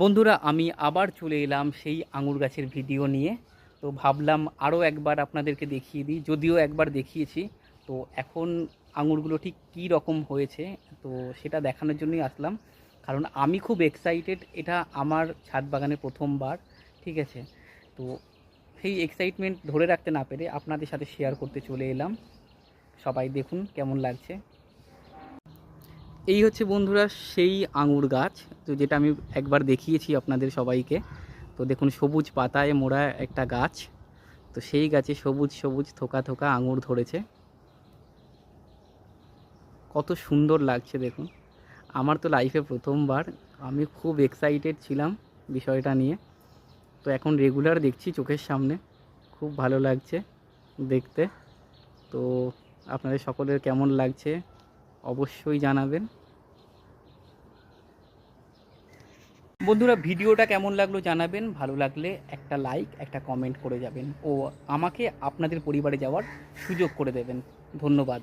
বন্ধুরা, আমি আবার চলে এলাম সেই আঙুর গাছের ভিডিও নিয়ে। তো ভাবলাম আরও একবার আপনাদেরকে দেখিয়ে দিই। যদিও একবার দেখিয়েছি, তো এখন আঙুরগুলো ঠিক কী রকম হয়েছে, তো সেটা দেখানোর জন্যই আসলাম। কারণ আমি খুব এক্সাইটেড এটা আমার ছাদ বাগানে প্রথমবার, ঠিক আছে? তো সেই এক্সাইটমেন্ট ধরে রাখতে না পেরে আপনাদের সাথে শেয়ার করতে চলে এলাম। সবাই দেখুন কেমন লাগছে। এই হচ্ছে বন্ধুরা সেই আঙুর গাছ, তো যেটা আমি একবার দেখিয়েছি আপনাদের সবাইকে। তো দেখুন, সবুজ পাতায় মোড়া একটা গাছ, তো সেই গাছে সবুজ সবুজ, থোকা থোকা আঙুর ধরেছে। কত সুন্দর লাগছে দেখুন। আমার তো লাইফে প্রথমবার, আমি খুব এক্সাইটেড ছিলাম বিষয়টা নিয়ে। তো এখন রেগুলার দেখছি চোখের সামনে, খুব ভালো লাগছে দেখতে। তো আপনাদের সকলের কেমন লাগছে? অবশ্যই জানাবেন। বন্ধুরা, ভিডিওটা কেমন লাগল জানাবেন। ভালো লাগলে একটা লাইক, একটা কমেন্ট করে যাবেন ও আমাকে আপনাদের পরিবারে যাওয়ার সুযোগ করে দেবেন। ধন্যবাদ।